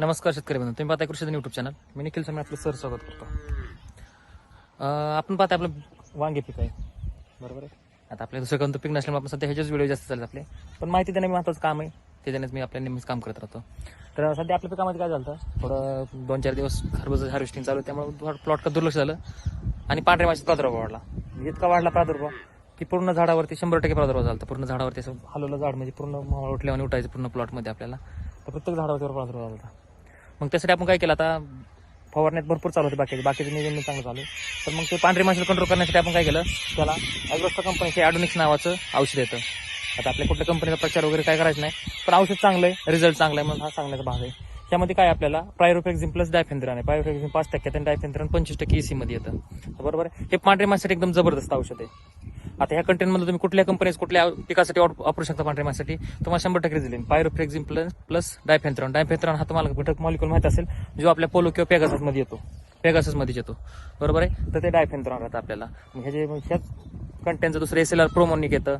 नमस्कार शेतकरी बंधू तुम्ही पाहता कृषी युट्यूब चॅनल मी निखिल मी आपलं सर स्वागत करतो. आपण पाहताय आपलं वांगे पीक आहे. बरोबर आहे? आता आपल्या दुसरं कोणतं पीक नसल्यामुळे आपण सध्या ह्याचेच व्हिडिओ जास्त चालत आपले. पण माहिती देणे महत्त्वाचं काम आहे. ते देण्यात मी आपल्या नेहमीच काम करत राहतो. तर सध्या आपल्या पिकामध्ये काय झालं होतं? थोडं दोन चार दिवस खरबूज हार्वेस्टिंग चालू आहे, त्यामुळे थोडं प्लॉट का दुर्लक्ष झालं. आणि पांढऱ्या माशी प्रादुर्भाव वाढला. म्हणजे इतका वाढला प्रादुर्भाव की पूर्ण झाडावरती शंभर टक्के प्रादुर्भाव झाला होता. पूर्ण झाडावरती असं हलवलं झाड म्हणजे पूर्ण मावळ आणि उठायचं पूर्ण प्लॉटमध्ये आपल्याला. तर प्रत्येक झाडावरती प्रादुर्भाव झाला होता. मग त्यासाठी आपण काय केलं आता? फवारण्यात भरपूर चालू होते बाकीचे. बाकीचे नियोजन चांगलं चालू आहे. तर मग ते पांढरे माशाला कंट्रोल करण्यासाठी आपण काय केलं? त्याला ॲग्रोस्टा कंपनीचे ॲडोनिक्स नावाचं औषध येतं. आता आपल्या कुठल्या कंपनीचा प्रचार वगैरे काय करायचं नाही पण औषध चांगलं आहे रिझल्ट चांगला आहे म्हणून हा सांगण्याचा भाग आहे. त्यामध्ये काय आपल्याला? प्रायरोफेक्झिम प्लस डायफेंद्रन आहे. प्रायरोफेक्झिम पाच टक्क्यात आणि डायफेंद्रन पंचवीस टक्के एसी सीमध्ये येतं. बरोबर हे पांढरे माशासाठी एकदम जबरदस्त औषध आहे. आता ह्या कंटेंटमध्ये तुम्ही कुठल्या कंपनीज कुठल्या पिकासाठी वापरू शकता पांढऱ्या मासाठी तुम्हाला शंभर टक्के दिले पायरोफ्रेक्झिम प्लस प्लस डायफेंथ्रॉन डायफेंथ्रॉन हा तुम्हाला घटक मॉलिक्युल माहीत असेल जो आपल्या पोलो किंवा पेगाससमध्ये येतो. पेगाससमध्येच येतो. बरोबर आहे? तर ते डायफेंथ्रॉन राहतं आपल्याला. ह्याचे ह्याच कंटेंटचं दुसरं एस एल आर प्रोमोनिक येतं.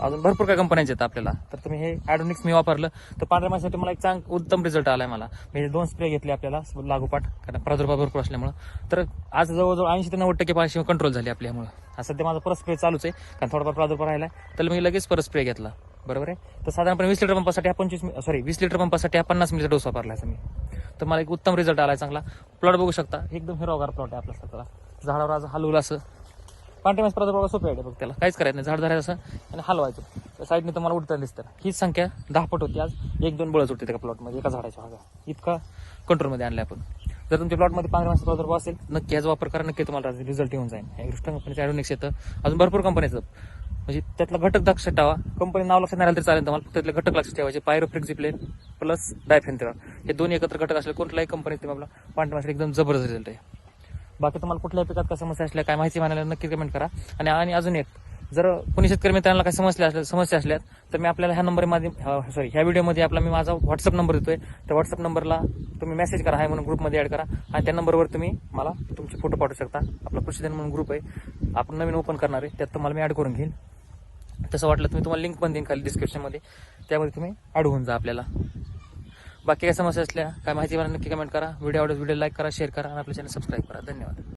अजून भरपूर काय कंपन्यांचे आहेत आपल्याला. तर तुम्ही हे ॲडोनिक्स मी वापरलं. तर पांढऱ्या माशासाठी मला एक चांग उत्तम रिझल्ट आहे मला. मी हे दोन स्प्रे घेतले आपल्याला लागोपाठ कारण प्रादुर्भाव भरपूर असल्यामुळं. तर आज जवळजवळ ऐंशी ते नव्वद टक्के पाशी कंट्रोल झाली आपल्यामुळं सध्या माझा परत स्प्रे चालूच आहे कारण थोडाफार प्रादुर्भाव राहिला तर मी लगेच परत स्प्रे घेतला. बरोबर आहे? तर साधारणपणे वीस लिटर पंपासाठी हा पंचवीस सॉरी वीस लिटर पंपासाठी हा पन्नास मिलीचा डोस वापरला आहे मी. तर मला एक उत्तम रिझल्ट आला चांगला. प्लॉट बघू शकता. एकदम हिरोगार प्लॉट आहे आपला सगळा. झाडावर आज हलवलं असं. पांढऱ्या मास प्रादुर्भाव सोपे आहे बघ त्याला काहीच करायचं नाही. झाड धरायचं असं आणि हलवायचं. त्या साईडने तुम्हाला उडता दिसतं. हीच संख्या दहा पट होती. आज एक दोन बळच उठते त्या प्लॉटमध्ये एका झाडाच्या भागा इतका कंट्रोलमध्ये आणलाय आपण. जर तुमच्या प्लॉटमध्ये पांढऱ्या माणसं प्रादुर्भाव असेल नक्की याचा वापर करा. नक्की तुम्हाला रिझल्ट येऊन जाईल. या दृष्टा कंपनीचं ॲडोनिक्स येतं. अजून भरपूर कंपनीचं म्हणजे त्यातला घटक लक्षात ठेवा. कंपनी नाव लक्षात नाही राहिलं तरी चालेल तुम्हाला. फक्त त्यातले घटक लक्षात ठेवायचे. पायरोफ्रिक्झिप्लेन प्लस डायफेंथ्रॉन हे दोन्ही एकत्र घटक असले कोणत्याही कंपनीत तुम्ही आपला पांढऱ्या माणसाला एकदम जबरदस्त रिझल्ट आहे. बाकी तुम्हाला कुठल्याही पिकात काय समस्या असल्या काय माहिती म्हणायला नक्की कमेंट करा. आणि आणि अजून एक जर कोणी शेतकरी मित्रांना काय समस्या असल्या समस्या असल्यात तर मी आपल्याला ह्या नंबरमध्ये सॉरी ह्या व्हिडिओमध्ये आपला मी माझा व्हॉट्सअप नंबर देतोय. त्या व्हॉट्सअप नंबरला तुम्ही मेसेज करा हाय म्हणून ग्रुपमध्ये ॲड करा. आणि त्या नंबरवर तुम्ही मला तुमचे फोटो पाठवू शकता. आपला कृषीधन म्हणून ग्रुप आहे. आपण नवीन ओपन करणार आहे. त्यात तुम्हाला मी ॲड करून घेईन तसं वाटलं तुम्ही तुम्हाला लिंक पण देईन खाली डिस्क्रिप्शनमध्ये त्यामध्ये तुम्ही ॲड होऊन जा आपल्याला. बाकी काय समस्या असल्या काय माहिती मला नक्की कमेंट करा. व्हिडिओ आवडत व्हिडिओ लाईक करा शेअर करा आणि आपल्या चॅनल सबस्क्राईब करा. धन्यवाद.